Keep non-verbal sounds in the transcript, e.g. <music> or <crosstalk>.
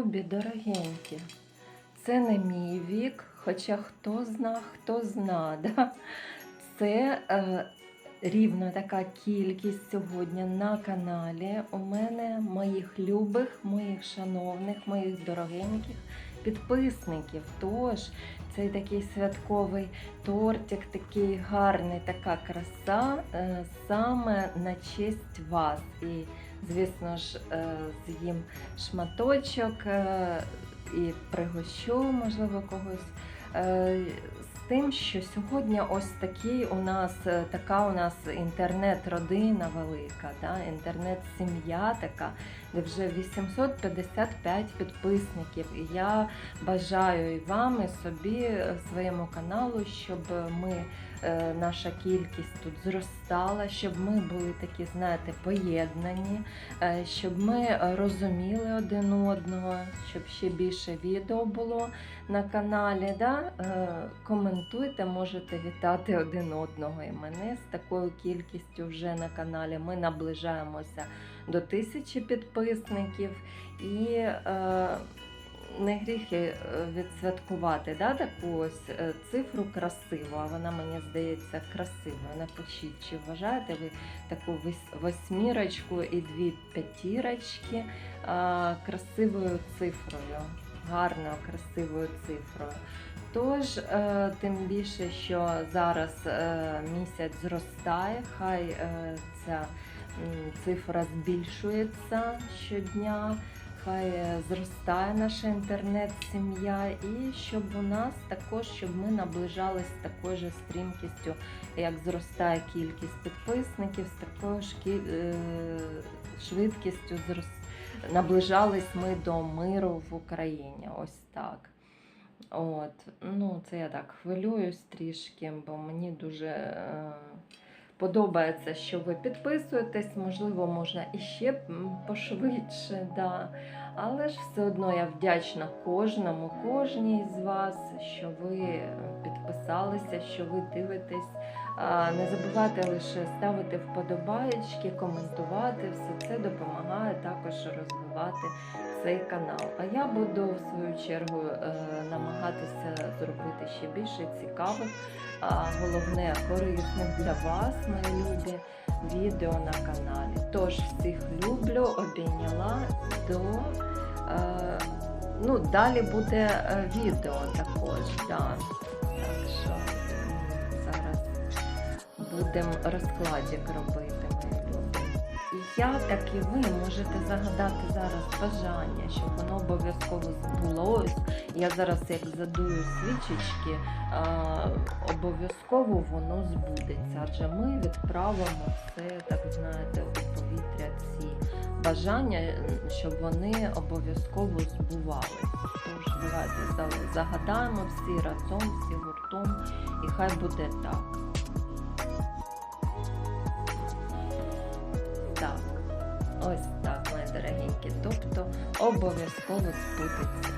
любі, дорогенькі. Це не мій вік, хоча хто зна, хто зна. <laughs> Да? Це е, рівно така кількість сьогодні на каналі. У мене моїх любих, моїх шановних, моїх дорогеньких підписників. Тож цей такий святковий тортик, такий гарний, така краса, е, саме на честь вас. І, звісно ж, е, з'їм шматочок е, і пригощу, можливо, когось. Тим, що сьогодні ось такий у нас е, така у нас інтернет-родина велика, да? інтернет-сім'я така, де вже 855 підписників. І я бажаю і вам, і собі, е, своєму каналу, щоб ми, е, наша кількість тут зростала, щоб ми були такі, знаєте, поєднані, щоб ми розуміли один одного, щоб ще більше відео було на каналі. Да? Е, Коментуйте, можете вітати один одного і мене з такою кількістю вже на каналі. Ми наближаємося до тисячі підписників і. Е, не гріх і, е, відсвяткувати да, таку ось е, цифру красиву, а вона мені здається красивою. Напишіть, чи вважаєте ви таку восьмірочку і дві п'ятірочки а, красивою цифрою, гарною красивою цифрою. Тож, е, тим більше, що зараз е, місяць зростає, хай е, ця цифра збільшується щодня, хай зростає наша інтернет-сім'я, і щоб у нас також, щоб ми наближались з такою ж стрімкістю, як зростає кількість підписників, з такою ж швидкістю зрос... наближались ми до миру в Україні. Ось так. От, ну це я так хвилююсь трішки, бо мені дуже е, подобається, що ви підписуєтесь, можливо, можна іще пошвидше, да. але ж все одно я вдячна кожному, кожній з вас, що ви е, підписалися, що ви дивитесь. Не забувайте лише ставити вподобаєчки, коментувати. Все це допомагає також розвивати цей канал. А я буду в свою чергу е, намагатися зробити ще більше цікавих, а головне корисних для вас, мої любі, відео на каналі. Тож всіх люблю, обійняла до. Е, ну, далі буде е, відео також. Да. Так що зараз будемо розкладик робити. І я, так і ви можете загадати зараз бажання, щоб воно обов'язково збулось. Я зараз як задую свічечки, обов'язково воно збудеться. Адже ми відправимо все, так знаєте, у повітря ці бажання, щоб вони обов'язково збувалися. Тож давайте за- загадаємо всі разом, всі гуртом, і хай буде. Так, ось так, мої дорогенькі. Тобто обов'язково збудеться.